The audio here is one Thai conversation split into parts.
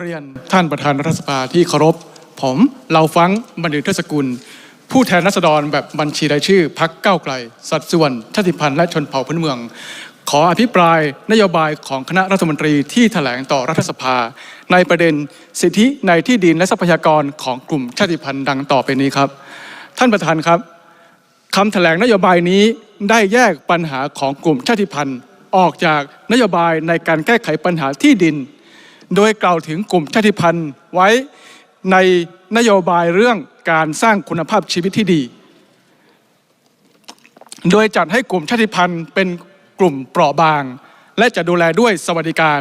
เรียนท่านประธานรัฐสภาที่เคารพ ผมเราฟังบัณฑิเทศกุล ผู้แทนรัษฎรแบบบัญชีรายชื่อพักเก้าไกล สัดส่วนชาติพันธุ์และชนเผ่าพื้นเมือง ขออภิปรายนโยบายของคณะรัฐมนตรีที่แถลงต่อรัฐสภา ในประเด็นสิทธิในที่ดินและทรัพยากรของกลุ่มชาติพันธุ์ดังต่อไปนี้ครับ ท่านประธานครับคำแถลงนโยบายนี้ได้แยกปัญหาของกลุ่มชาติพันธุ์ออกจากนโยบายในการแก้ไขปัญหาที่ดิน โดยกล่าวถึงกลุ่มชาติพันธุ์ไว้ในนโยบายเรื่องการสร้างคุณภาพชีวิตที่ดี โดยจัดให้กลุ่มชาติพันธุ์เป็นกลุ่มเปราะบาง และจะดูแลด้วยสวัสดิการ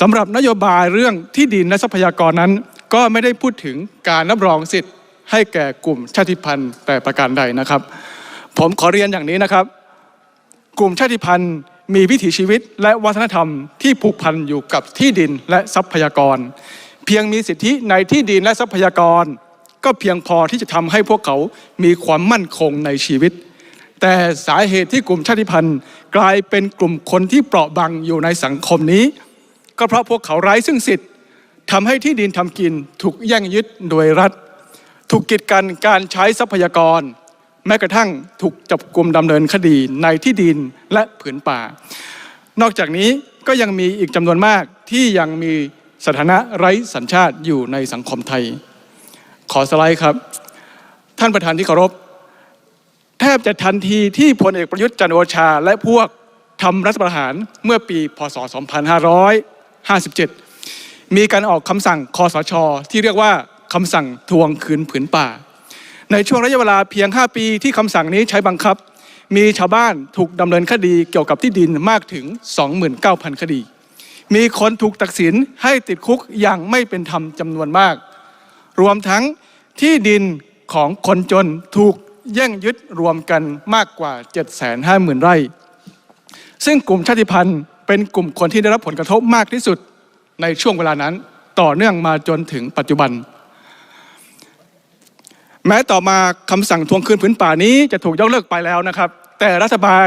สำหรับนโยบายเรื่องที่ดินและทรัพยากรนั้น ก็ไม่ได้พูดถึงการรับรองสิทธิ์ ให้แก่กลุ่มชาติพันธุ์แต่ประการใดนะครับ ผมขอเรียนอย่างนี้นะครับ กลุ่มชาติพันธุ์ มีวิถีชีวิตและวัฒนธรรมที่ผูกพันอยู่กับที่ดินและทรัพยากร เพียงมีสิทธิในที่ดินและทรัพยากร ก็เพียงพอที่จะทำให้พวกเขามีความมั่นคงในชีวิต แต่สาเหตุที่กลุ่มชาติพันธุ์ กลายเป็นกลุ่มคนที่เปราะบางอยู่ในสังคมนี้ ก็เพราะพวกเขาไร้ซึ่งสิทธิ์ทำให้ที่ดินทำกินถูกแย่งยึดโดยรัฐ ถูกกีดกันการใช้ทรัพยากร แม้กระทั่งถูกจับกลุ่มดำเนินคดีในที่ดินและผืนป่า นอกจากนี้ก็ยังมีอีกจำนวนมากที่ยังมีสถานะไร้สัญชาติอยู่ในสังคมไทย ขอสไลด์ครับ ท่านประธานที่เคารพ แทบจะทันทีที่พลเอกประยุทธ์จันโอชา และพวกทำรัฐประหารเมื่อปี พศ 2557 มีการออกคำสั่งคอสช ที่เรียกว่าคำสั่งทวงคืนผืนป่า ในช่วงระยะเวลาเพียง 5 ปีที่คำสั่งนี้ใช้บังคับ มีชาวบ้านถูกดำเนินคดีเกี่ยวกับที่ดินมากถึง 29,000 คดี มีคนถูกตัดสินให้ติดคุกอย่างไม่เป็นธรรมจำนวนมาก รวมทั้งที่ดินของคนจนถูกแย่งยึดรวมกันมากกว่า 750,000 ไร่ ซึ่งกลุ่มชาติพันธุ์เป็นกลุ่มคนที่ได้รับผลกระทบมากที่สุดในช่วงเวลานั้น ต่อเนื่องมาจนถึงปัจจุบัน แม้ต่อมาคำสั่งทวงคืนผืนป่านี้จะถูกยกเลิกไปแล้วนะครับ แต่รัฐบาล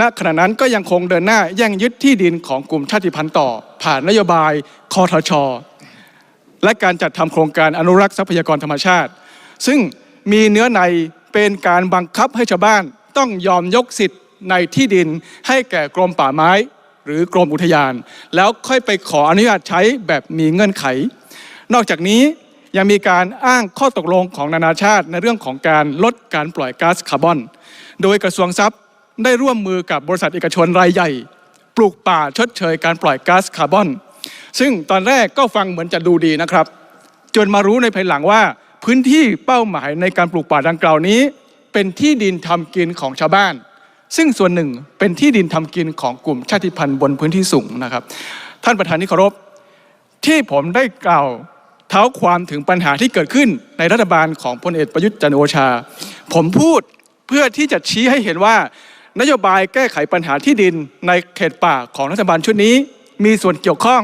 ณขณะนั้นก็ยังคงเดินหน้าแย่งยึดที่ดินของกลุ่มชาติพันธุ์ต่อ ผ่านนโยบายคอทช และการจัดทำโครงการอนุรักษ์ทรัพยากรธรรมชาติ ซึ่งมีเนื้อในเป็นการบังคับให้ชาวบ้านต้องยอมยกสิทธิ์ในที่ดินให้แก่กรมป่าไม้ หรือกรมอุทยาน แล้วค่อยไปขออนุญาตใช้แบบมีเงื่อนไข นอกจากนี้ ยังมีการอ้างข้อตกลงของนานาชาติในเรื่องของการลดการปล่อยก๊าซคาร์บอน โดยกระทรวงทรัพย์ได้ร่วมมือกับบริษัทเอกชนรายใหญ่ ปลูกป่าชดเชยการปล่อยก๊าซคาร์บอน ซึ่งตอนแรกก็ฟังเหมือนจะดูดีนะครับ จนมารู้ในภายหลังว่า พื้นที่เป้าหมายในการปลูกป่าดังกล่าวนี้ เป็นที่ดินทำกินของชาวบ้าน ซึ่งส่วนหนึ่งเป็นที่ดินทำกินของกลุ่มชาติพันธุ์บนพื้นที่สูงนะครับ ท่านประธานที่เคารพที่ผมได้กล่าว เท้าความถึงปัญหาที่เกิดขึ้นในรัฐบาลของพลเอกประยุทธ์จันโอชา ผมพูดเพื่อที่จะชี้ให้เห็นว่านโยบายแก้ไขปัญหาที่ดินในเขตป่าของรัฐบาลชุดนี้ มีส่วนเกี่ยวข้อง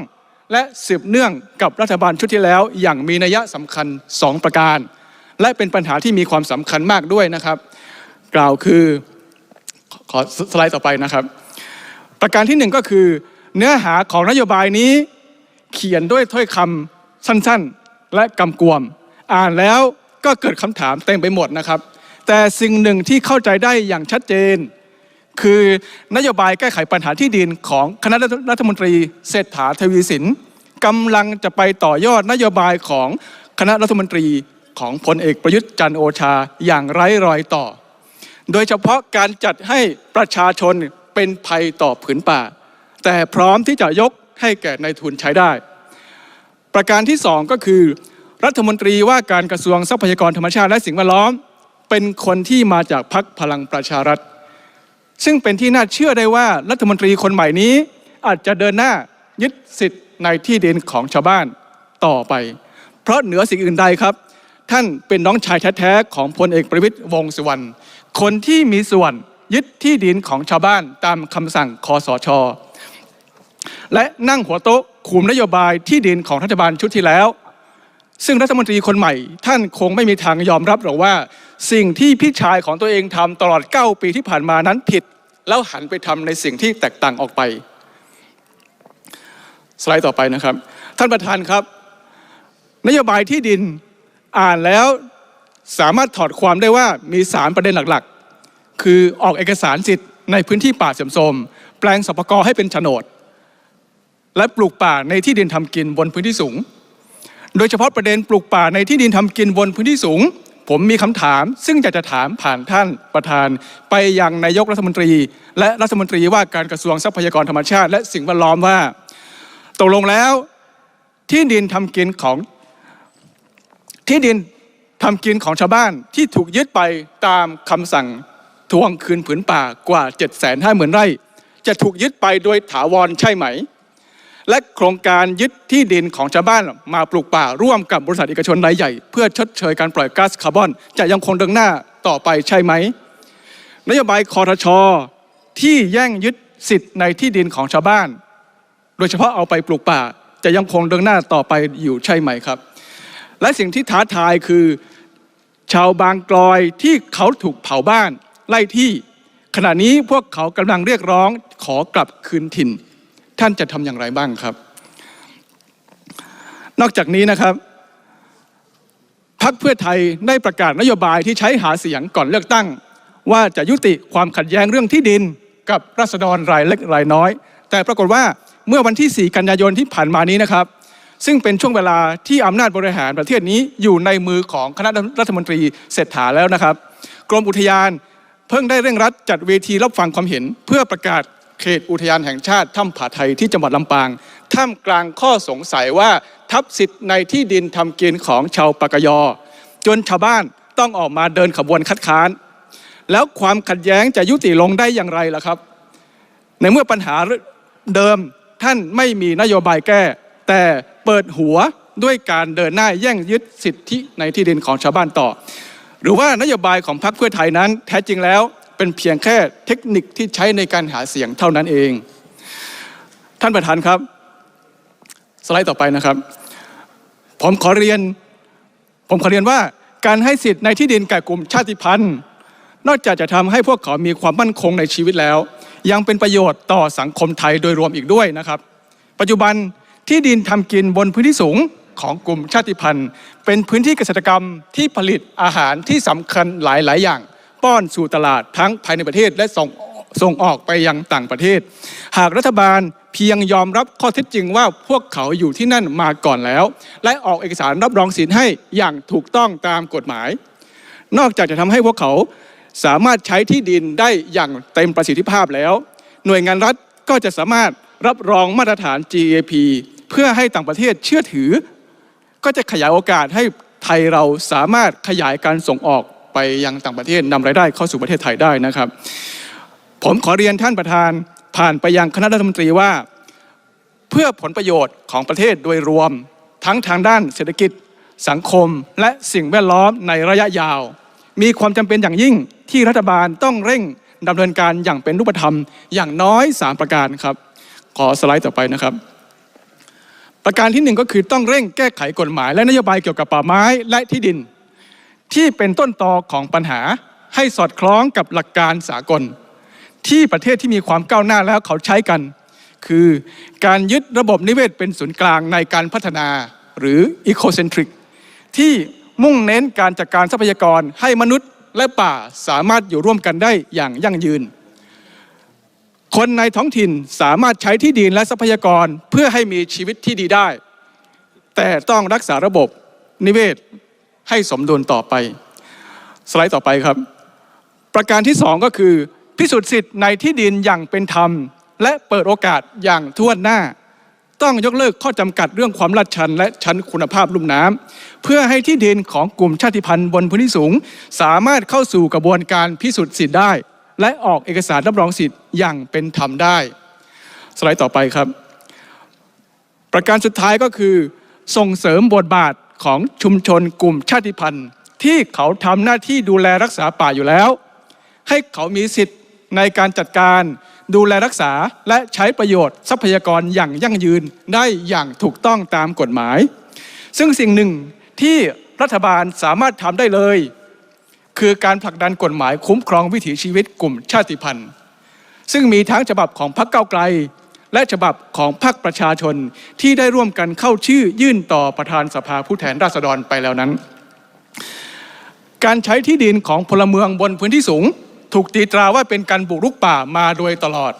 และสืบเนื่องกับรัฐบาลชุดที่แล้ว อย่างมีนัยสำคัญ 2 ประการ และเป็นปัญหาที่มีความสำคัญมากด้วยนะครับ กล่าวคือขอขอสไลด์ต่อไปนะครับ ประการที่หนึ่งก็คือ เนื้อหาของนโยบายนี้ เขียนด้วยถ้อยคำ สั้นๆ และกำกวม อ่านแล้วก็เกิดคำถามเต็มไปหมดนะครับ แต่สิ่งหนึ่งที่เข้าใจได้อย่างชัดเจน คือนโยบายแก้ไขปัญหาที่ดินของคณะรัฐมนตรีเศรษฐาทวีสินกำลังจะไปต่อยอดนโยบายของคณะรัฐมนตรีของพลเอกประยุทธ์จันโอชาอย่างไร้รอยต่อ โดยเฉพาะการจัดให้ประชาชนเป็นภัยต่อผืนป่า แต่พร้อมที่จะยกให้แก่นายทุนใช้ได้ ประการที่ 2 ก็คือ รัฐมนตรีว่าการกระทรวงทรัพยากรธรรมชาติและสิ่งแวดล้อม เป็นคนที่มาจากพรรคพลังประชารัฐ ซึ่งเป็นที่น่าเชื่อได้ว่ารัฐมนตรีคนใหม่นี้ อาจจะเดินหน้ายึดสิทธิ์ในที่ดินของชาวบ้านต่อไป เพราะเหนือสิ่งอื่นใดครับ ท่านเป็นน้องชายแท้ๆของพลเอกประวิตยวงสุวรรณคนที่มีส่วนยึดที่ดินของชาวบ้านตามคำสั่งคอสช และนั่งหัวโต๊ะคุมนโยบายที่ดินของรัฐบาลชุดที่แล้ว ซึ่งรัฐมนตรีคนใหม่ ท่านคงไม่มีทางยอมรับหรอกว่า สิ่งที่พี่ชายของตัวเองทำตลอด 9 ปีที่ผ่านมานั้นผิด แล้วหันไปทำในสิ่งที่แตกต่างออกไป สไลด์ต่อไปนะครับ ท่านประธานครับ นโยบายที่ดินอ่านแล้วสามารถถอดความได้ว่ามีสามประเด็นหลักๆ คือออกเอกสารสิทธิ์ในพื้นที่ป่าเสื่อมโทรมแปลงสปกรให้เป็นโฉนด และปลูกป่าในที่ดินทำกินบนพื้นที่สูง โดยเฉพาะประเด็นปลูกป่าในที่ดินทำกินบนพื้นที่สูง ผมมีคำถาม ซึ่งอยากจะถามผ่านท่านประธาน ไปยังนายกรัฐมนตรี และรัฐมนตรีว่าการกระทรวงทรัพยากรธรรมชาติ และสิ่งแวดล้อมว่าตกลงแล้วที่ดินทำกินของที่ดินทำกินของชาวบ้านที่ถูกยึดไปตามคำสั่งทวงคืนผืนป่ากว่า 7 5 0 0 0 0 ไร่ จะถูกยึดไปโดยถาวรใช่ไหม และโครงการยึดที่ดินของชาวบ้านมาปลูกป่าร่วมกับบริษัทเอกชนรายใหญ่ เพื่อชดเชยการปล่อยก๊าซคาร์บอน จะยังคงเดินหน้าต่อไปใช่ไหม นโยบายคอทช ที่แย่งยึดสิทธิ์ในที่ดินของชาวบ้าน โดยเฉพาะเอาไปปลูกป่า จะยังคงเดินหน้าต่อไปอยู่ใช่ไหมครับ และสิ่งที่ท้าทายคือ ชาวบางกลอยที่เขาถูกเผาบ้านไล่ที่ ขณะนี้พวกเขากำลังเรียกร้องขอกลับคืนถิ่น ท่านจะทำอย่างไรบ้างครับ นอกจากนี้นะครับพรรคเพื่อไทยได้ประกาศนโยบายที่ใช้หาเสียงก่อนเลือกตั้ง ว่าจะยุติความขัดแย้งเรื่องที่ดินกับรัษฎรรายเล็กรายน้อย แต่ปรากฏว่าเมื่อวันที่ 4 กันยายนที่ผ่านมานี้นะครับ ซึ่งเป็นช่วงเวลาที่อำนาจบริหารประเทศนี้อยู่ในมือของคณะรัฐมนตรีเศรษฐาแล้วนะครับ กรมอุทยานเพิ่งได้เร่งรัดจัดเวทีรับฟังความเห็น เพื่อประกาศ เขตอุทยานแห่งชาติถ้ำผาไทยที่จังหวัดลำปาง ท่ามกลางข้อสงสัยว่าทับสิทธิ์ในที่ดินทำกินของชาวปากยอ จนชาวบ้านต้องออกมาเดินขบวนคัดค้าน แล้วความขัดแย้งจะยุติลงได้อย่างไรล่ะครับ ในเมื่อปัญหาเดิมท่านไม่มีนโยบายแก้ แต่เปิดหัวด้วยการเดินหน้าแย่งยึดสิทธิในที่ดินของชาวบ้านต่อ หรือว่านโยบายของพรรคเพื่อไทยนั้น แท้จริงแล้ว เป็นเพียงแค่เทคนิคที่ใช้ในการหาเสียงเท่านั้นเอง ท่านประธานครับ สไลด์ต่อไปนะครับ ผมขอเรียน ผมขอเรียนว่าการให้สิทธิ์ในที่ดินแก่กลุ่มชาติพันธุ์ นอกจากจะทำให้พวกเขามีความมั่นคงในชีวิตแล้ว ยังเป็นประโยชน์ต่อสังคมไทยโดยรวมอีกด้วยนะครับ ปัจจุบันที่ดินทำกินบนพื้นที่สูงของกลุ่มชาติพันธุ์ เป็นพื้นที่เกษตรกรรมที่ผลิตอาหารที่สำคัญหลาย ๆ อย่าง ป้อนสู่ตลาดทั้งภายในประเทศและส่งส่งออกไปยังต่างประเทศ หากรัฐบาลเพียงยอมรับข้อเท็จจริงว่าพวกเขาอยู่ที่นั่นมาก่อนแล้ว และออกเอกสารรับรองสิทธิ์ให้อย่างถูกต้องตามกฎหมาย นอกจากจะทำให้พวกเขาสามารถใช้ที่ดินได้อย่างเต็มประสิทธิภาพแล้ว หน่วยงานรัฐก็จะสามารถรับรองมาตรฐาน GAP เพื่อให้ต่างประเทศเชื่อถือ ก็จะขยายโอกาสให้ไทยเราสามารถขยายการส่งออก ไปยังต่างประเทศนำรายได้เข้าสู่ประเทศไทยได้นะครับ ผมขอเรียนท่านประธานผ่านไปยังคณะรัฐมนตรีว่า เพื่อผลประโยชน์ของประเทศโดยรวม ทั้งทางด้านเศรษฐกิจสังคมและสิ่งแวดล้อมในระยะยาว มีความจำเป็นอย่างยิ่งที่รัฐบาลต้องเร่งดำเนินการอย่างเป็นรูปธรรมอย่างน้อย 3 ประการครับ ขอสไลด์ต่อไปนะครับ ประการที่หนึ่งก็คือต้องเร่งแก้ไขกฎหมาย และนโยบายเกี่ยวกับป่าไม้และที่ดิน ที่เป็นต้นตอของปัญหาให้สอดคล้องกับหลักการสากล ที่ประเทศที่มีความก้าวหน้าแล้วเขาใช้กัน คือการยึดระบบนิเวศเป็นศูนย์กลางในการพัฒนาหรือ ecocentric ที่มุ่งเน้นการจัดการทรัพยากรให้มนุษย์และป่าสามารถอยู่ร่วมกันได้อย่างยั่งยืน คนในท้องถิ่นสามารถใช้ที่ดินและทรัพยากรเพื่อให้มีชีวิตที่ดีได้ แต่ต้องรักษาระบบนิเวศ ให้สมดุลต่อไป สไลด์ต่อไปครับ ประการที่สองก็คือ พิสูจน์สิทธิ์ในที่ดินอย่างเป็นธรรม และเปิดโอกาสอย่างทั่วหน้า ต้องยกเลิกข้อจำกัดเรื่องความลาดชัน และชั้นคุณภาพลุ่มน้ำเพื่อให้ที่ดินของกลุ่มชาติพันธุ์บนพื้นที่สูง สามารถเข้าสู่กระบวนการพิสูจน์สิทธิ์ได้ และออกเอกสารรับรองสิทธิ์อย่างเป็นธรรมได้ สไลด์ต่อไปครับ ประการสุดท้ายก็คือส่งเสริมบทบาท ของชุมชนกลุ่มชาติพันธุ์ ที่เขาทำหน้าที่ดูแลรักษาป่าอยู่แล้ว ให้เขามีสิทธิ์ในการจัดการดูแลรักษาและใช้ประโยชน์ทรัพยากรอย่างยั่งยืนได้อย่างถูกต้องตามกฎหมาย ซึ่งสิ่งหนึ่งที่รัฐบาลสามารถทำได้เลย คือการผลักดันกฎหมายคุ้มครองวิถีชีวิตกลุ่มชาติพันธุ์ ซึ่งมีทั้งฉบับของพรรคเก้าไกล และฉบับของพรรคประชาชนที่ได้ร่วมกันเข้าชื่อยื่นต่อประธานสภาผู้แทนราษฎรไปแล้วนั้น การใช้ที่ดินของพลเมืองบนพื้นที่สูง ถูกตีตราว่าเป็นการบุกรุกป่ามาโดยตลอด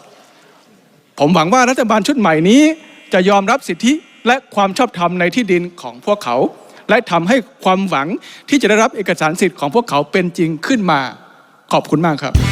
ผมหวังว่ารัฐบาลชุดใหม่นี้จะยอมรับสิทธิและความชอบธรรมในที่ดินของพวกเขา และทำให้ความหวังที่จะได้รับเอกสารสิทธิ์ของพวกเขาเป็นจริงขึ้นมา ขอบคุณมากครับ